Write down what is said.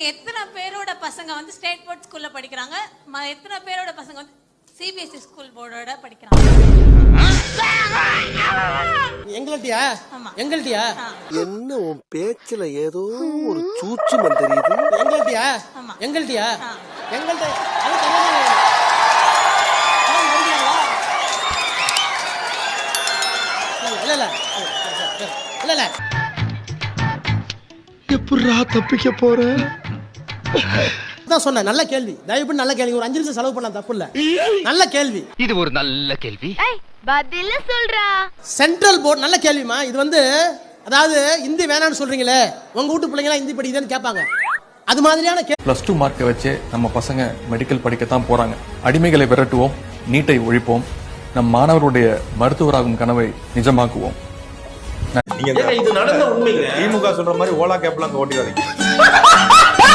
எத்தனை பேரோட பசங்க வந்து ஸ்டேட் போர்ட் ஸ்கூல்ல படிக்கிறாங்க? எத்தனை பேரோட பசங்க வந்து சிபிஎஸ்சி ஸ்கூல் போர்டோட படிக்கிறாங்க? எங்கள்ட்டியா? ஆமா. எங்கள்ட்டியா? என்ன உன் பேச்சுல ஏதோ ஒரு சூச்சுமம் தெரியுது? எங்கள்ட்டியா? ஆமா. எங்கள்ட்டியா. எங்கள்ட்ட இல்ல. இல்ல எப்படா தப்பிக்க போற? தான் சொன்னேன் நல்ல கேள்வி. தயவு பண்ணி நல்ல கேள்வி. ஒரு அஞ்சு நிமிஷம் செலவு பண்ண தப்பு இல்ல. நல்ல கேள்வி. இது ஒரு நல்ல கேள்வி. பதில சொல்றா. சென்ட்ரல் போர்டு நல்ல கேள்விமா இது வந்து அதாவது இந்தி வேணாம்னு சொல்றீங்களே. உங்க வீட்டு பிள்ளைங்களா ஹிந்தி படிக்குதுன்னு கேட்பாங்க. அது மாதிரியான பிளஸ் டூ மார்க்கை வச்சே நம்ம பசங்க மெடிக்கல் படிக்கத்தான் போறாங்க. அடிமைகளை விரட்டுவோம் நீட்டை ஒழிப்போம். நம் மாணவருடைய மருத்துவராகும் கனவை நிஜமாக்குவோம். திமுக சொல்ற மாதிரி ஓலா கேப்லாம் ஓட்டிடாதீங்க.